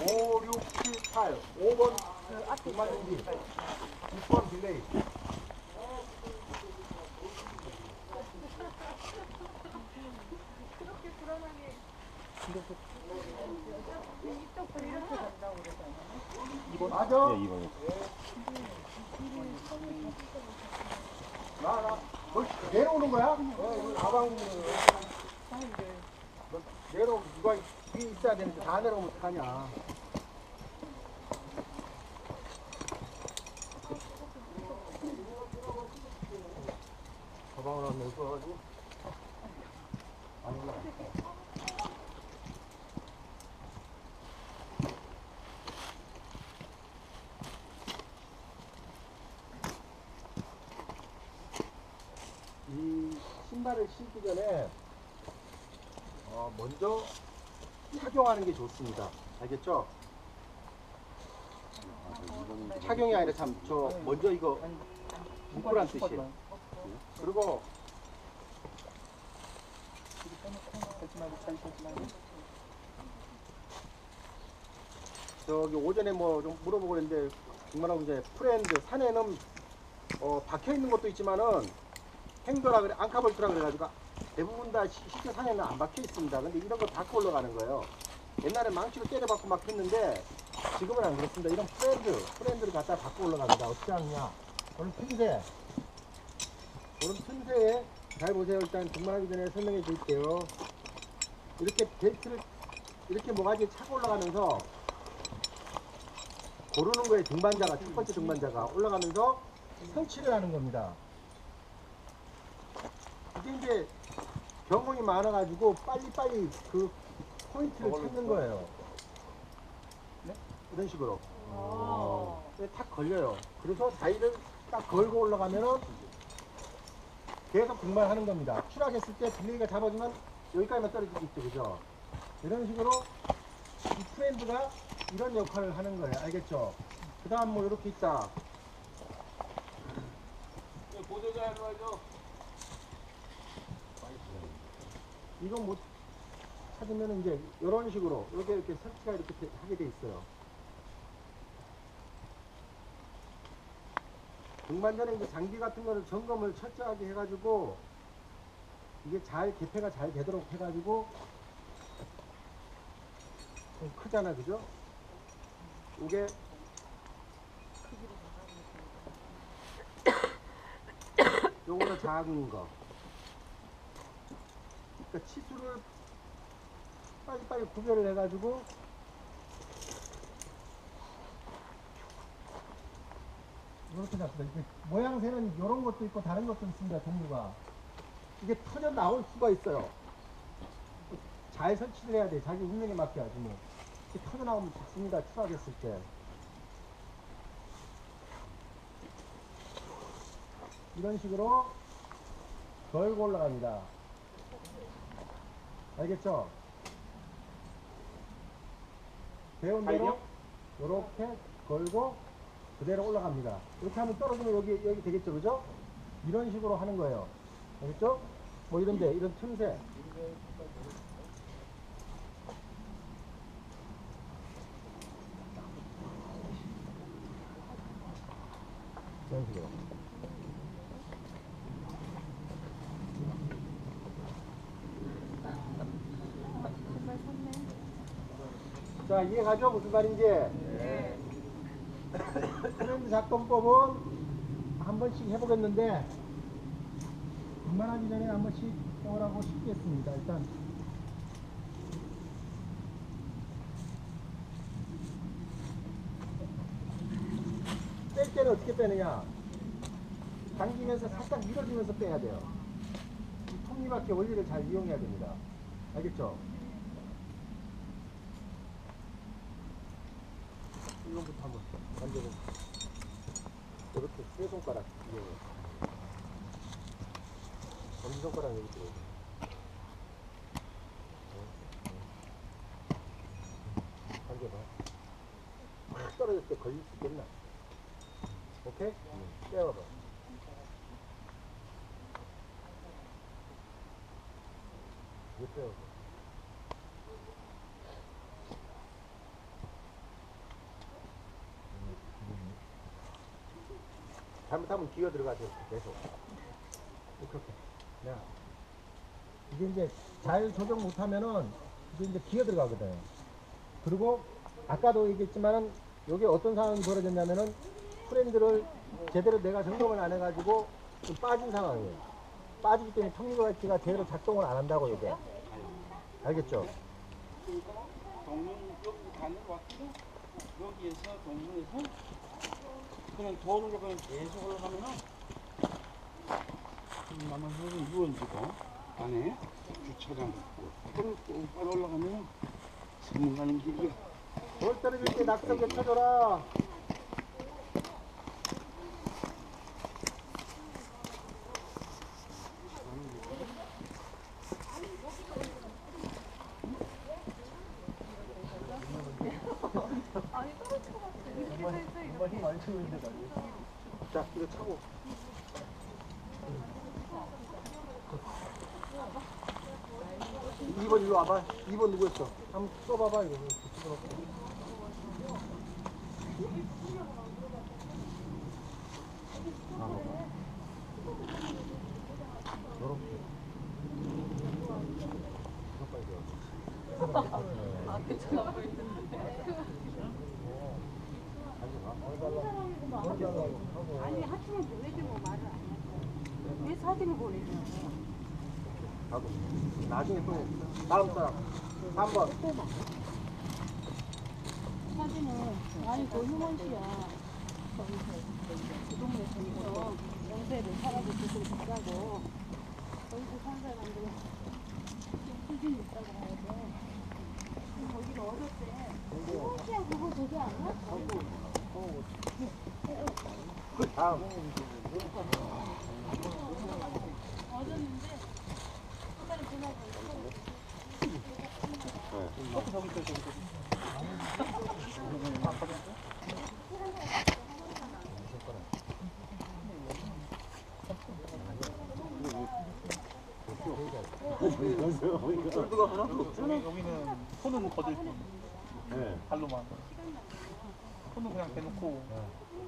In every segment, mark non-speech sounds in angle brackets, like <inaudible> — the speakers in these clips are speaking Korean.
5, 6, 7, 8. 5번 동만연기. 6번 딜레이. 그렇게 불안하게 이쪽도 이렇게 간다고 그러잖아요. 맞아. 예, 이번에. 나, 나. 너 내려오는 거야? 어, 가방. 너 내려오면 누가 위에 있어야 되는데 다 내려오면 어떡하냐. 가방을 안 메고 와가지고. 안 올라가. 이 신발을 신기 전에 어, 먼저 착용하는 게 좋습니다. 알겠죠? 착용이 아니라 참 저 먼저 이거 묶으란 뜻이에요. 그리고 저기 오전에 뭐 좀 물어보고 그랬는데 정말하고 이제 프렌드 산에는 어, 박혀 있는 것도 있지만은 행도라 그래 앙카볼트라 그래가지고 대부분 다 시- 실제 산에는 안 박혀 있습니다. 근데 이런 거 박혀 올라가는 거예요. 옛날에 망치로 때려박고 막 했는데 지금은 안 그렇습니다. 이런 프렌드 프렌드를 갖다 박고 올라갑니다. 어떻게 하느냐? 오늘 틈새 오늘 틈새에 잘 보세요. 일단 등반하기 전에 설명해 드릴게요. 이렇게 벨트를 이렇게 모가지에 차고 올라가면서 고르는 거에 등반자가 첫 번째 등반자가 올라가면서 설치를 하는 겁니다. 이게 이제 경험이 많아가지고 빨리빨리 그 포인트를 찾는 거예요. 네? 이런 식으로. 네, 탁 걸려요. 그래서 다리를 딱 걸고 올라가면은 계속 등반하는 겁니다. 추락했을 때 딜레이가 잡아주면 여기까지만 떨어지겠죠, 그죠? 이런 식으로 이 프렌드가 이런 역할을 하는 거예요. 알겠죠? 그 다음 뭐 이렇게 있다. 보조자 해가지고 이거 못 찾으면 이제 이런 식으로 이렇게 이렇게 설치가 이렇게 돼- 하게 돼 있어요. 등반전에 이제 장비 같은 거를 점검을 철저하게 해가지고 이게 잘 개폐가 잘 되도록 해가지고 좀 크잖아, 그죠? 이게 <coughs> 요거는 작은 거. 그러니까 치수를 빨리빨리 구별을 해가지고 이렇게 잡습니다. 모양새는 이런 것도 있고 다른 것도 있습니다. 종류가 이게 터져 나올 수가 있어요. 잘 설치를 해야 돼. 자기 운명에 하지 뭐. 이렇게 터져 나오면 죽습니다. 추락했을 때. 이런 식으로 걸고 올라갑니다. 알겠죠? 배운 대로 이렇게 걸고 그대로 올라갑니다. 이렇게 하면 떨어지면 여기 여기 되겠죠, 그죠? 이런 식으로 하는 거예요. 알겠죠? 뭐 이런데 이런 틈새. 이런 식으로. 정말 섰네. 자, 이해가죠? 무슨 말인지? 트렌드 작동법은 한 번씩 해보겠는데, 그만하기 전에 한 번씩 해보라고 싶겠습니다. 일단. 뺄 때는 어떻게 빼느냐? 당기면서 살짝 밀어주면서 빼야 돼요. 이 톱니바퀴 원리를 잘 이용해야 됩니다. 알겠죠? 이거부터 한번 만져보세요. 이렇게 세 손가락 이용해. 엄지손가락 여기 들어오고. 만져봐. 막 떨어질 때 걸릴 수 있겠나? 오케이? 떼어봐. 이거 떼어봐. 잘못하면 기어 들어가죠. 계속. 그렇게. 야. 이게 이제 잘 조정 못하면은 이게 이제 기어 들어가거든. 그리고 아까도 얘기했지만은 여기 어떤 상황이 벌어졌냐면은 프렌드를 제대로 내가 점검을 안 해가지고 좀 빠진 상황이에요. 빠지기 때문에 턱니바퀴가 제대로 작동을 안 한다고 이게. 알겠죠? 동문 여기 가는 것 같거든. 여기에서 동문에서 그냥 도로로 그냥 계속 올라가면은 남은 흐름 유원지고 안에 주차장 있고 그럼 또 올라가면은 서문 가는 길이야. 돌 떨어질 때 낙석에 쳐줘라. 2번 일로 와봐. 2번 누구였어? 한번 써봐봐 이거. 아니 하트만 보내지 뭐 말을 안 했어. 왜 사진을 보내지? 하고. 나중에 또 다음 사람. 3번. 사진은 아니 그 휴먼 씨야. 그 동네 에서 영세를 살아고 뜻을 받자고 거기서 산 사람들 수준 있다고 해야 돼. 거기가 어렸대. 휴먼 씨야 그거 되게 아니야? 다음. 어렸는데 한 달이 지나고 여기는 손은 거들 뿐 발로만 손은 그냥 대놓고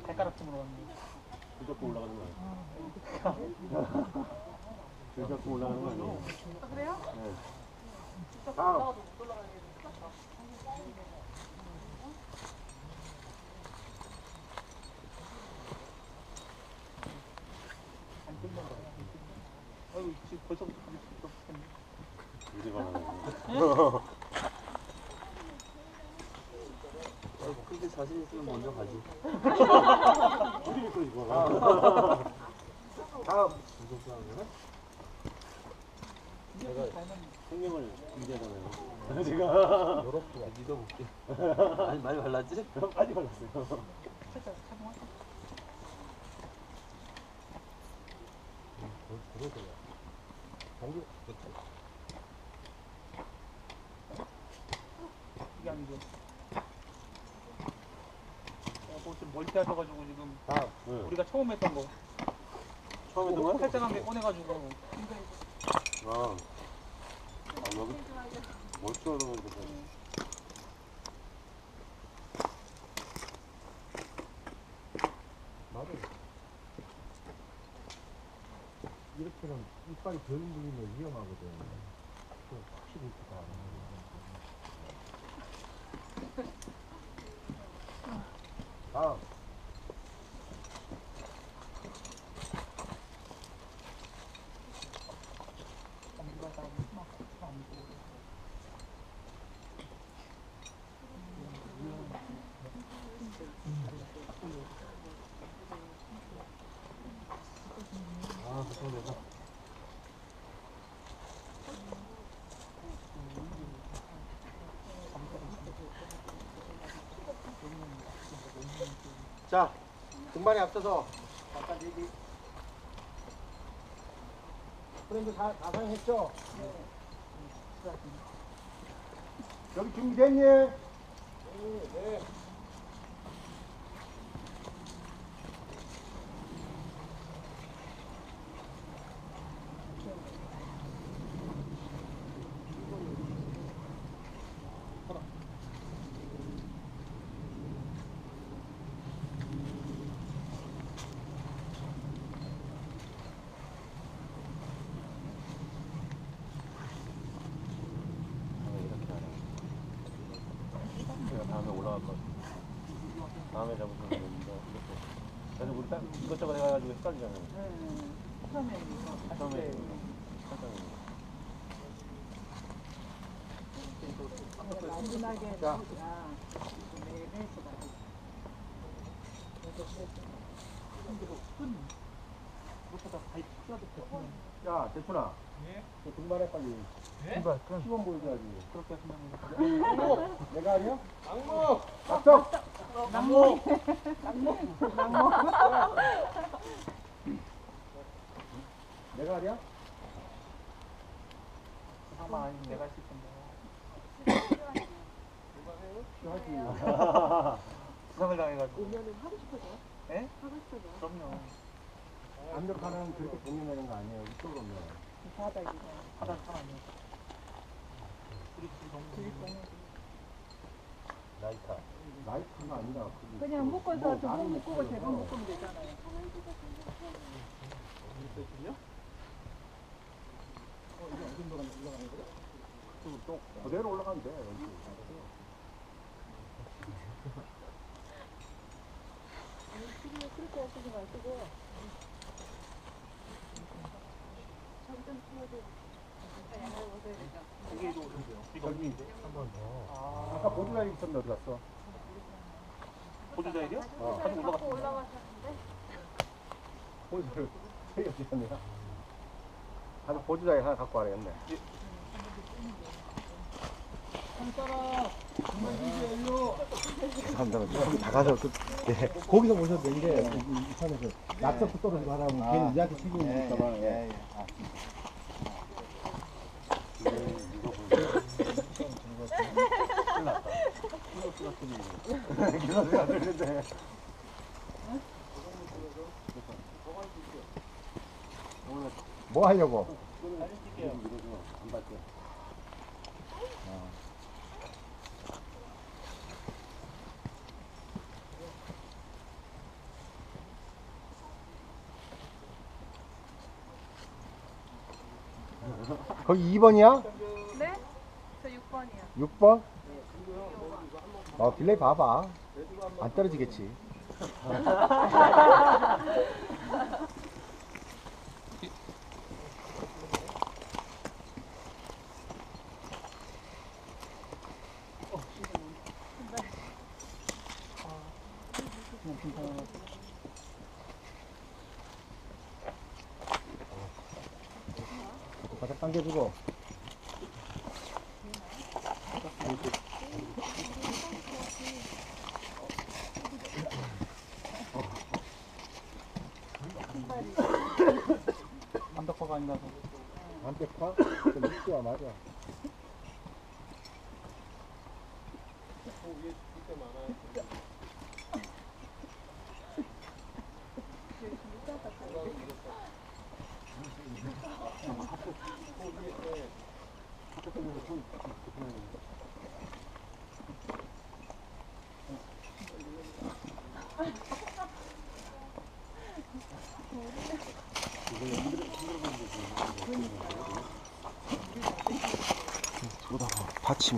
발가락 쯤으로 왔는데 줄 올라가는 거아 줄 잡고 올라가는 거 아니에요? 아, 그래요? 아유 지금 벌써부터 가기 싫어 이제 가는 근데 <laughs> 자신 있으면 먼저 가지. <laughs> 둘이 있어 이거. 다 음. 생명을 준비하잖아요. 제가 요렇게. <laughs> 믿어볼게. <laughs> 많이 많이 발랐지? 빨리 발랐어요. 이게 아니고 어, 멀티 하셔가지고 지금 다음. 네. 우리가 처음 했던 거 처음에 동안? 살짝한게 꺼내가지고 아. 아 여기 멀쩡하다 보니까 맞아. 이렇게는 이빨이 덜 물리면 위험하거든. 그 확실히 이렇게 다. <laughs> 다음. 아, 걱정되다. 자, 등반에 앞서서 잠깐 얘기. 프렌드 다, 다 사용했죠? 여기 준비됐니? 네. 네. 올라갈 것 같아. 다음에 잡으시면 됩니다. 이렇게. 그래서 우리 딱 이것저것 해가지고 헷갈리잖아요. 처음에 천천히. 자, 야, 대춘아. 너 등반해 빨리. 등반 시범 보여줘야지. 그렇게 하시면 내가 아니야? 낙모. 낙석. 낙모. 낙모. 낙모. 내가 아니야? 아마 아니 내가 했을 건데. 하지. 부상을 <laughs> <laughs> 당해가지고. 오면은 하고 싶어져? 예? 하고 싶어져? 그럼요. 압력하는 그렇게 공유내는 거 아니에요. 이쪽으로 오면. 바닥이가. 바닥 너무 라이터. 라이트가 아니라 그냥 그 묶어서 뭐두번 묶고 세번 묶어서 묶으면 되잖아요. 또 그대로 올라가면 돼. 그렇게 하시지 마시고. 이게 좀 어려운데요. 저기 아, 아까 보드라이 있었는데 어디 갔어? 보조자일이요? 어. 가지고 올라갔어. 올라가셨는데? 보드를 세 어디 갔냐? 아주 보드라이 하나 갖고 와야겠네. 죄송합니다. 거기 다 가서 또 예. 거기서 보셔도 되는 게 이- 이 산에서 낙석도 떨어지고 하다 보면 이한테 책임이 있을까봐. 예. 기사가 <laughs> 들리는데. 뭐 하려고? 거기 2번이야? 네? 저 6번이요. 6번? 어, 빌레이 봐봐. 안 떨어지겠지. 바닥 당겨주고. 완벽화가 아니라서. 완벽화? 좀 육수와 맞아. 저거다가 받치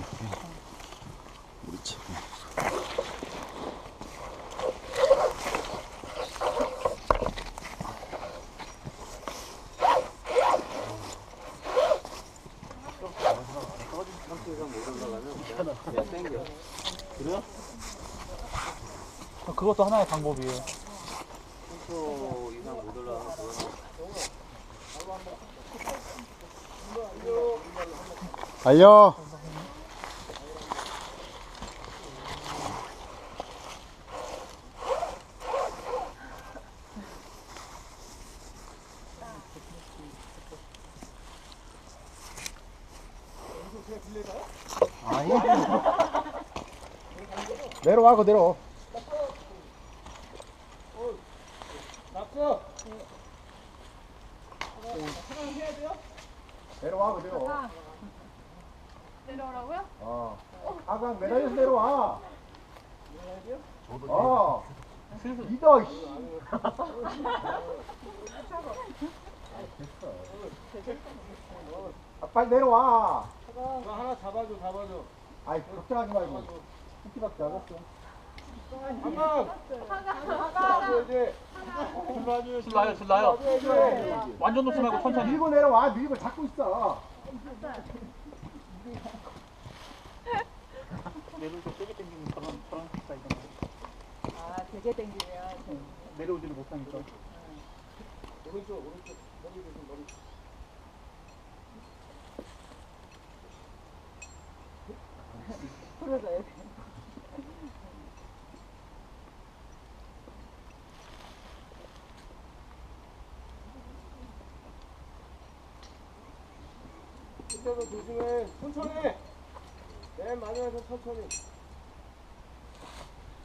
그것도 하나의 방법이에요. 달려. 아니. 내려와 그대로. 내려와 그대로. 내려오라고요? 어. 아강 매달려서 내려와. 어. 믿어. 씨. 아, 빨리 내려와. 하나 잡아줘, 잡아줘. 아이 걱정하지 말고. 쿠키밖에 안 왔어. 슬라요, 슬라요. 완전 놓지 말고 천천히. 밀고 내려와. 밀고 잡고 있어. 내려올 때 세게 당기면 저런 저런 스타일이잖아. 아, 되게 땡기면. 내려오지를 못하니까. 오른쪽, 오른쪽. 머리 조심, 머리. 풀어줘야 돼. 이때도 조심해. 천천히. 맨 마지막에 천천히.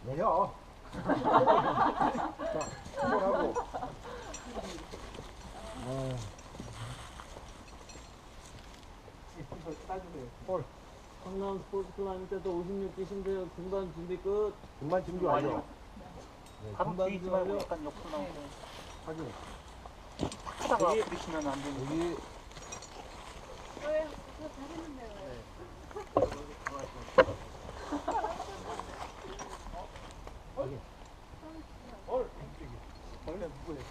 내려. 자, 한번 하고. 강남 스포츠 클라이밍 때도 56기신데요. 중간 준비 끝. 중간 준비 완료. 바로 금방 뒤에 있지 말고 들어가요. 약간 옆으로 나오고. 확인. 하다가 부딪히면 안 되는. 여기 왜? 저 잘했는데 왜? 원래 누구예요?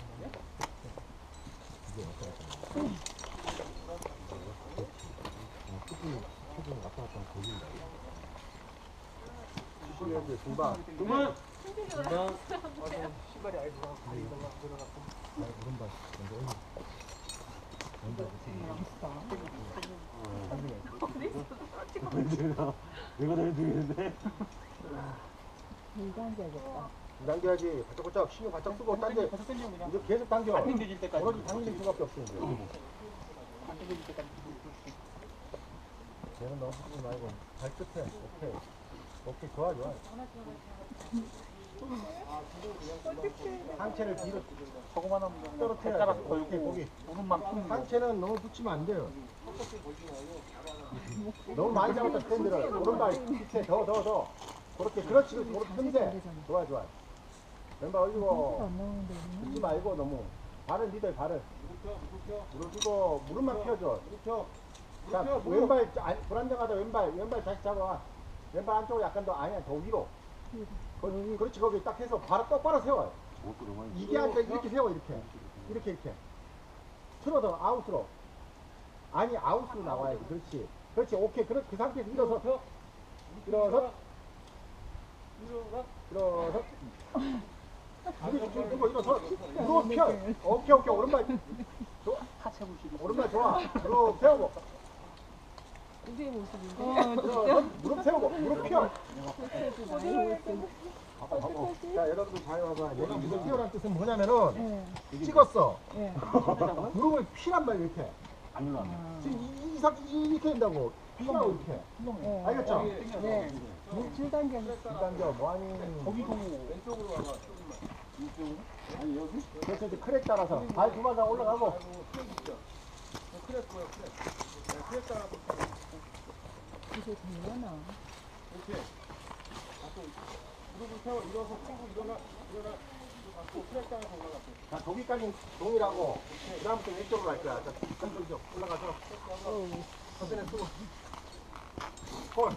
조심해야 돼, 중반. 그만. 신발이 아 예 들어가고 다리가 들어가고. 당겨야지. 바짝 바짝 신경 바짝 쓰고 당겨. 이제 계속 당겨. 안 당겨질 때까지. 오로지 당길 수밖에 없어 이제. 안 당겨질 때까지. 얘는 너무 하지 말고 발끝에. 오케이. 오케이 좋아 좋아. 상체를 뒤로 저거만 하면 돼. 오케이, 걸고 거기. 오는 만큼 상체는 너무 붙이면 안 돼요. 너무 많이 잡았다 스탠드를. 오른발 밑에 더더 더. 그렇게 그렇지 그렇게 틈새. 좋아 좋아. 왼발 올리고 붙지 말고 너무. 발을 믿어요 발을. 무릎 펴고 무릎만 펴줘. 자 왼발 안- 불안정하다 왼발 왼발 다시 잡아. 왼발 안쪽으로 약간 더 아니야 더 위로. 거- 그렇지 거기 딱 해서 발을 똑바로 세워. 이게 아니라 이렇게 세워 이렇게 이렇게 이렇게. 틀어서 아웃으로. 아니 아웃으로 나와야지. 그렇지. 그렇지 오케이. 그, 그 상태에서 일어서. 일어서. 일어서. 이거 누구 일어서. 누워 펴. 오케이 오케이 오른발. 좋아. 오른발 좋아. 무릎 세우고. 우리의 모습이. 일어서. 무릎 세우고. 무릎 펴. 자 여러분들 잘 봐봐. 얘가 무릎 펴라는 뜻은 뭐냐면은 찍었어. <laughs> 무릎을 피란 말이야 이렇게. 지금 이, 이, 상- 이, 이렇게 된다고. 피라고 이렇게. 알겠죠? 네. 줄 당겨. 일단저 뭐하니? 거기도 그래서 이제 크랙 따라서 발두번다 올라가고. 이게 장난아. 자 거기까지 동일하고 그다음부터 왼쪽으로 갈 거야. 자 한쪽 올라가서 선생님 쓰고. 콜.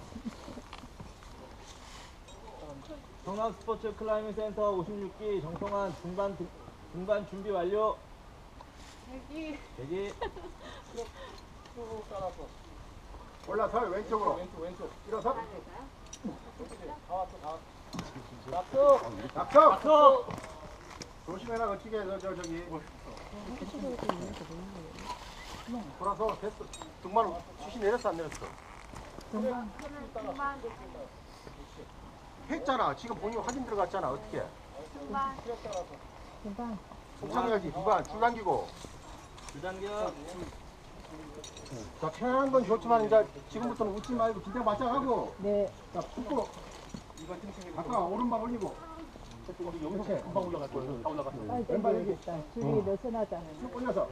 경남 스포츠 클라이밍 센터 56기 정성환 등- 중간 준비 완료. 여기 대기. <laughs> 올라서 왼쪽으로. 왼쪽 왼쪽 일어서. 약속. 약속. 약속. 조심해라 어떻게 저, 저 저기. 돌아서 됐어. 등만 수시 내렸어 안 내렸어? 금방 했잖아. 지금 본인 확인 들어갔잖아. 어떻게? 금방 동창해야지. 누가 줄 당기고. 줄 당겨. 자 편안한 건 좋지만 이제 지금부터는 웃지 말고 진짜 맞짱하고. 네. 자 붙고. 아까 오른발 올리고. 여기서 금방 올라갈 거예요 다 올라갔어 왼발 여기. 당겨야겠다. 줄이 느슨하잖아. 쭉 올려서.